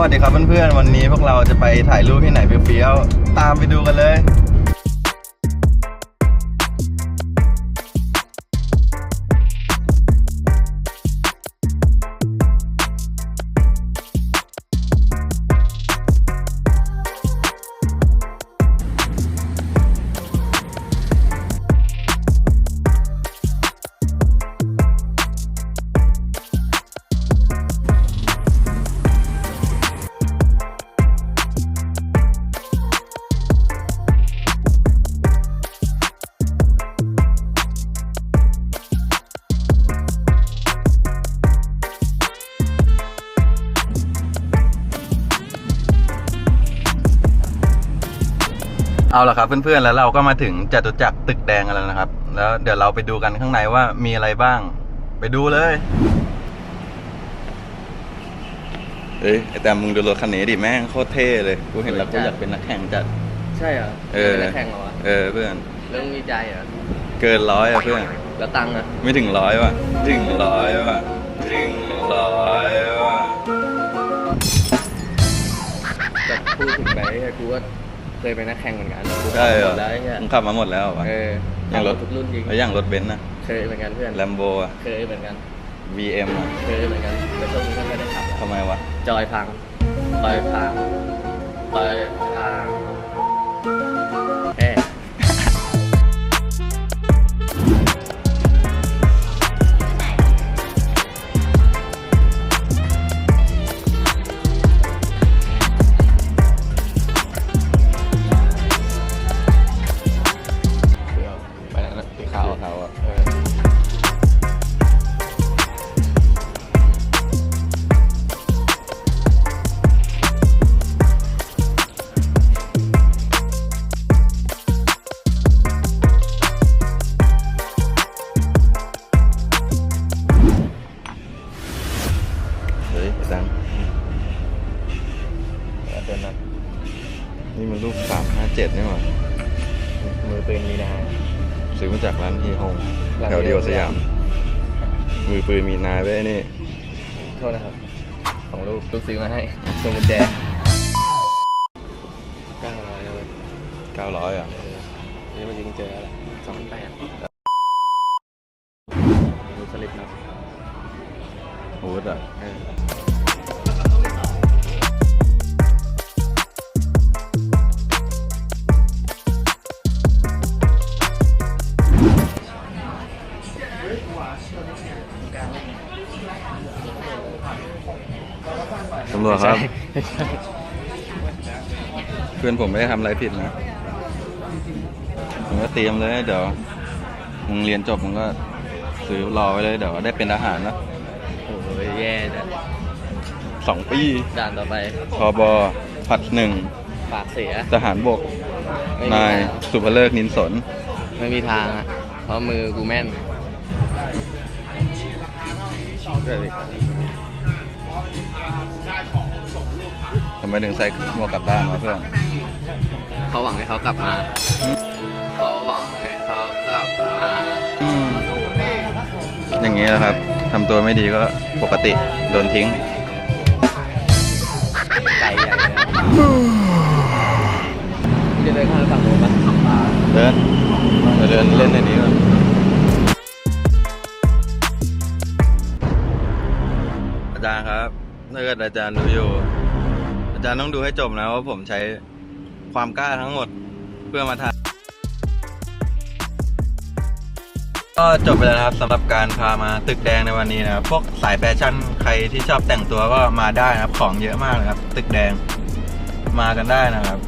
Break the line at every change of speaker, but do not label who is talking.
สวัสดีครับเพื่อนๆ วันนี้พวกเราจะไปถ่ายรูปที่ไหนเฟี้ยวๆ ตามไปดูกันเลย เอาละครับเพื่อนๆแล้วเราก็มาถึงจตุจักรตึกแดงกันแล้วนะครับ แล้วเดี๋ยวเราไปดูกันข้างในว่ามีอะไรบ้าง ไปดูเลยเฮ้ยไอแต่มึงดูรถคันนี้ดิแม่งโคตรเท่เลยกูเห็นแล้วกูอยากเป็นนักแข่งจัด
ใช่เหรอ
เออ
ป็นนักแข่งเหรอวะ
เออเพื่อน
เรื่องมีใจเหรอ
เกินร้อยอะเพื่อน
แล้วตังค์อะ
ไม่ถึงร้อยว่ะถึงร้อยว่ะถึงร้อยว่ะ
แต่พูดถึงไปไอ้กูก็ เคยเป็นนักแข่งเหมือนกันกู
ใช่เหรอ
ขับมดแล้วไอ้เนี่ย
มึงขับมาหมดแล้วเหรอวะ
เออ
อย่างรถ
ทุกรุ่นจริง
แล้วอย่างรถเบนซ์นะ
เคยเหมือนกันเพื่อน
แลมโบอะ
เคยเหมือนกัน
VM อะ
เคยเหมือนกันแต่ช่วงนี้ก็ไม่ได้ขับแล้ว
ทำไมวะ
จอยพังจอยพังจอยพัง
นี่มันรูปสามห้าเจ็ดนี่หว่า
มือปืนมีนา
ซื้อมาจากร้านเฮียฮง
ร้าน
แถวเดียว
เฮียฮง
สยาม มือปืนมีนายไว้ไอ้นี่
โทษนะครับ ของลูกลูกซื้อมาให้ตรงกุญแจเก้าร้อยเลย
เก้าร้อยอะ
นี่มันยิงเจออะไรสองแปดดูสลิปนะ
โอ้ดอะำรวจครับเพื่อนผมไม่ได้ทำอะไรผิดนะผมก็เตรียมเลยเดี๋ยวมึงเรียนจบมึงก็ซื้อรอไว้เลยเดี๋ยวได้เป็นทหารนะ
โอ้ยแย่นะ
สองปี
ด่านต่อไป
ทบผัดหนึ่ง
ปากเสีย
ทหารบก
ไม่มี
นาย
ทาง
สุภเลิกนินสน
ไม่มีทางอะ เพราะมือกูแม่น
ทำไมถึงใส่หมวกกลับด้านมาเพื่อน
เขาหวังให้เขากลับมาเขาหวังให้เขากลับมา
อย่างนี้แหละครับทำตัวไม่ดีก็ปกติโดนทิ้ง
ไก่ใหญ่เลยมึงจะเดินข้ามฝั่งโน้นปะ
เดินเดี๋ยวเดินเล่นในนี้ก่อนอาจารย์ครับถ้าเกิดอาจารย์ดูอยู่ อาจารย์ต้องดูให้จบนะว่าผมใช้ความกล้าทั้งหมดเพื่อมาทาก็จบไปแล้วครับสำหรับการพามาตึกแดงในวันนี้นะครับพวกสายแฟชั่นใครที่ชอบแต่งตัวก็มาได้นะครับ ของเยอะมากนะครับ ตึกแดงมากันได้นะครับ